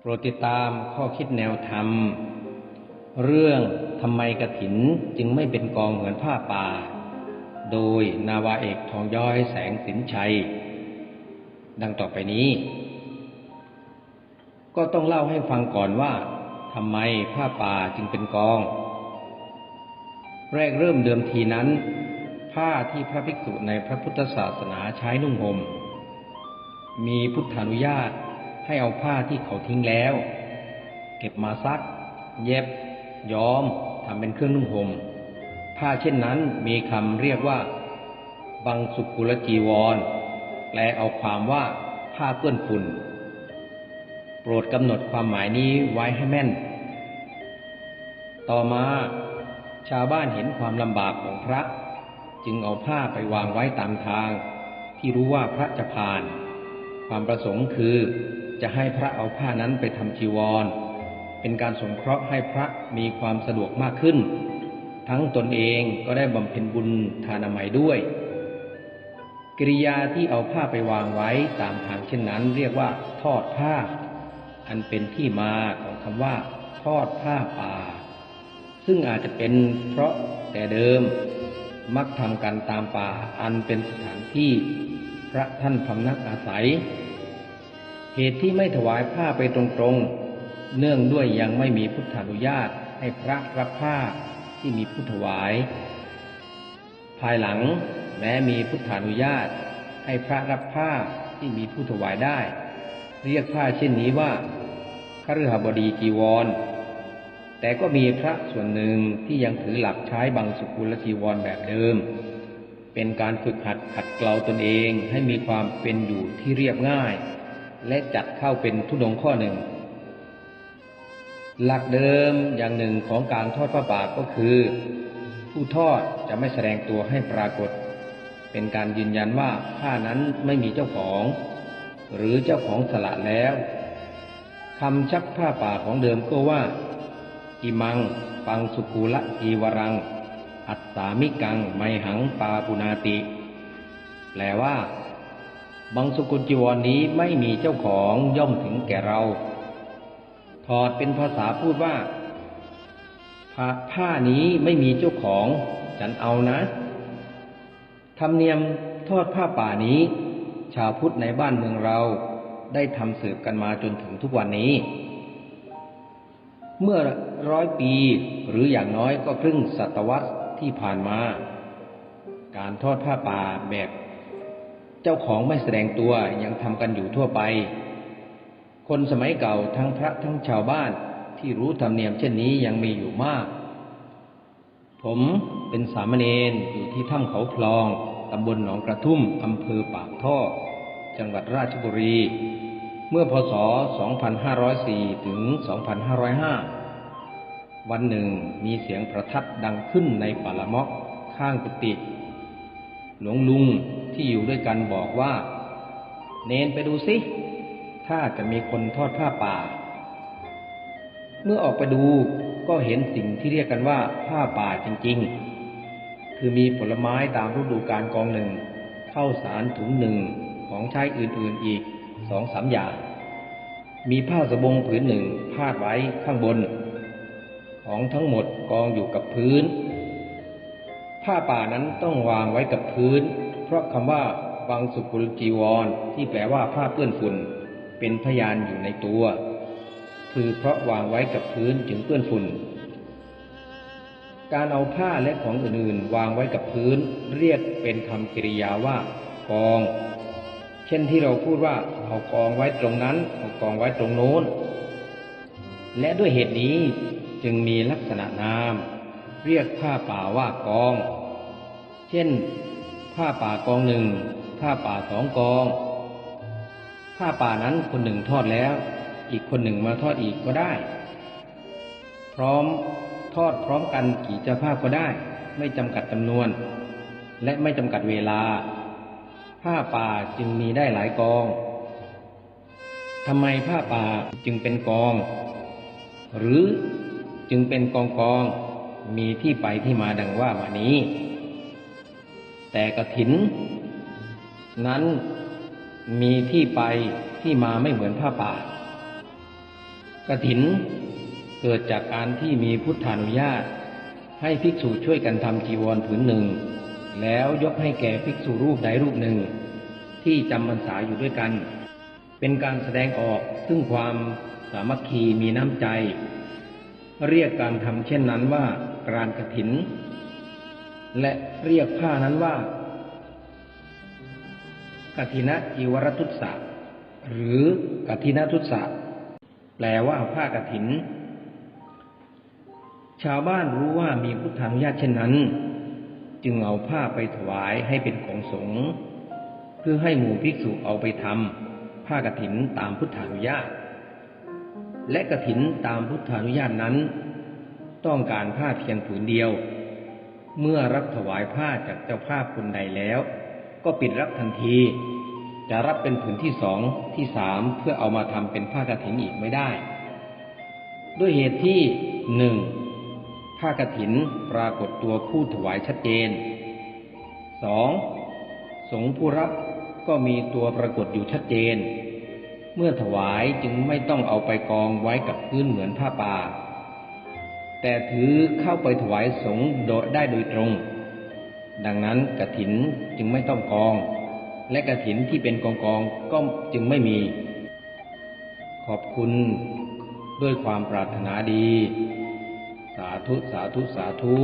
โปรดติดตามข้อคิดแนวธรรม เรื่องทำไมกระถินจึงไม่เป็นกองเหมือนผ้าป่า โดยนาวาเอกทองย้อยแสงสินชัย ดังต่อไปนี้ ก็ต้องเล่าให้ฟังก่อนว่าทำไมผ้าป่าจึงเป็นกอง แรกเริ่มเดิมทีนั้น ผ้าที่พระภิกษุในพระพุทธศาสนาใช้นุ่งห่ม มีพุทธานุญาตให้เอาผ้าที่เขาทิ้งแล้ว เก็บมาซัก เย็บ ย้อมทำเป็นเครื่องนุ่งห่ม ผ้าเช่นนั้นมีคำเรียกว่า บังสุกุลจีวร แปลเอาความว่าผ้าเปื้อนฝุ่น โปรดกำหนดความหมายนี้ไว้ให้แม่น ต่อมาชาวบ้านเห็นความลำบากของพระ จึงเอาผ้าไปวางไว้ตามทาง ที่รู้ว่าพระจะผ่าน ความประสงค์คือจะให้พระเอาผ้านั้นไปทำจีวร เป็นการสงเคราะห์ให้พระมีความสะดวกมากขึ้น ทั้งตนเองก็ได้บำเพ็ญบุญทานามัยด้วย กิริยาที่เอาผ้าไปวางไว้ตามทางเช่นนั้น เรียกว่า ทอดผ้า อันเป็นที่มาของคำว่า ทอดผ้าป่า ซึ่งอาจจะเป็นเพราะแต่เดิม มักทำกันตามป่าอันเป็นสถานที่พระท่านพำนักอาศัย เหตุที่ไม่ถวายผ้าไปตรงๆ เนื่องด้วยยังไม่มีพุทธานุญาตให้พระรับผ้าที่มีผู้ถวาย ภายหลังแม้มีพุทธานุญาต ให้พระรับผ้าที่มีผู้ถวายได้ เรียกผ้าเช่นนี้ว่าคฤหบดีจีวร แต่ก็มีพระส่วนหนึ่งที่ยังถือหลักใช้บังสุกุลจีวรแบบเดิม เป็นการฝึกหัดขัดเกลาตนเองให้มีความเป็นอยู่ที่เรียบง่าย และจัดเข้าเป็นทุดงข้อหนึ่ง หลักเดิมอย่างหนึ่งของการทอดพระบาทก็คือ ผู้ทอดจะไม่แสดงตัวให้ปรากฏ เป็นการยืนยันว่าผ้านั้นไม่มีเจ้าของ หรือเจ้าของสละแล้วคำชักผ้าป่าของเดิมก็ว่า อิมัง ปังสุกุละจีวรัง อัตสามิกัง ไมหังปาปุนาติ แปลว่า บังสุกุลจีวรนนี้ไม่มีเจ้าของย่อมถึงแก่เรา ถอดเป็นภาษาพูดว่าผ้าผ้านี้ไม่มีเจ้าของ ฉันเอานะ ธรรมเนียมทอดผ้าป่านี้ ชาวพุทธในบ้านเมืองเราได้ทำสืบกันมาจนถึงทุกวันนี้ เมื่อร้อยปีหรืออย่างน้อยก็ครึ่งศตวรรษที่ผ่านมา การทอดผ้าป่าแบบ เจ้าของไม่แสดงตัวยังทำกันอยู่ทั่วไป คนสมัยเก่าทั้งพระทั้งชาวบ้านที่รู้ธรรมเนียมเช่นนี้ยังมีอยู่มาก ผมเป็นสามเณรอยู่ที่ถ้ำเขาพลองตำบลหนองกระทุ่มอำเภอปากท่อ จังหวัดราชบุรี เมื่อพศ 2504 ถึง 2505 วันหนึ่งมีเสียงประทัดดังขึ้นในป่าละมาะข้างกุฏิหลวงลุงที่อยู่ด้วยกันบอกว่า เนนไปดูสิ ถ้าจะมีคนทอดผ้าป่า เมื่อออกไปดูก็เห็นสิ่งที่เรียกกันว่าผ้าป่าจริงๆ คือมีผลไม้ตามฤดูกาลกองหนึ่ง เข้าสารถุงหนึ่งของใช้อื่นๆอีก สองสามอย่าง มีผ้าสบงผืนหนึ่งพาดไว้ข้างบน ของทั้งหมดกองอยู่กับพื้น ผ้าป่านั้นต้องวางไว้กับพื้น เพราะคำว่าบางสุกุลจีวรที่แปลว่าผ้าเปื้อนฝุ่น เป็นพยานอยู่ในตัว คือเพราะวางไว้กับพื้นจึงเปื้อนฝุ่น การเอาผ้าและของอื่นๆ วางไว้กับพื้น เรียกเป็นคำกริยาว่ากอง ช่นที่เราพูดว่าเอากองไว้ตรงนั้นเอากองไว้ตรงโน้น และด้วยเหตุนี้จึงมีลักษณะนาม เรียกผ้าป่าว่ากอง เช่น ผ้าป่ากองหนึ่งผ้าป่าสองกอง ผ้าป่านั้นคนหนึ่งทอดแล้ว อีกคนหนึ่งมาทอดอีกก็ได้ พร้อมทอดพร้อมกันกี่เจ้าภาพก็ได้ ไม่จำกัดจำนวน และไม่จำกัดเวลา ผ้าป่าจึงมีได้หลายกอง ทำไมผ้าป่าจึงเป็นกอง หรือจึงเป็นกองกอง มีที่ไปที่มาดังว่ามานี้ แต่กระถิน นั้นมีที่ไปที่มาไม่เหมือนผ้าป่ากระถินเกิดจากการที่มีพุทธานุญาต ให้ภิกษุช่วยกันทำจีวรผืนหนึ่ง แล้วยกให้แก่ภิกษุรูปใดรูปหนึ่ง ที่จำพรรษาอยู่ด้วยกัน เป็นการแสดงออกซึ่งความสามัคคีมีน้ำใจ เรียกการทำเช่นนั้นว่าการกถิน และเรียกผ้านั้นว่ากถินะจีวรทุตสะหรือกถินะทุตสะแปลว่าผ้ากถิน ชาวบ้านรู้ว่ามีพุทธานุญาติเช่นนั้น จึงเอาผ้าไปถวายให้เป็นของสงฆ์เพื่อให้หมู่ภิกษุเอาไปทำผ้ากถินตามพุทธานุญาต และกถินตามพุทธานุญาตนั้น ต้องการผ้าเพียงผืนเดียว เมื่อรับถวายผ้าจากเจ้าภาพคนใดแล้ว ก็ปิดรับทันที จะรับเป็นผืนที่สองที่สามเพื่อเอามาทำเป็นผ้ากฐินอีกไม่ได้ ด้วยเหตุที่หนึ่ง ผ้ากฐินปรากฏตัวผู้ถวายชัดเจนสองสงผู้รับก็มีตัวปรากฏอยู่ชัดเจน เมื่อถวายจึงไม่ต้องเอาไปกองไว้กับพื้นเหมือนผ้าป่า แต่ถือเข้าไปถวายสงโดยได้โดยตรง ดังนั้นกฐินจึงไม่ต้องกอง และกฐินที่เป็นกองกองก็จึงไม่มี ขอบคุณด้วยความปรารถนาดีาธุ สาธุ สาธุ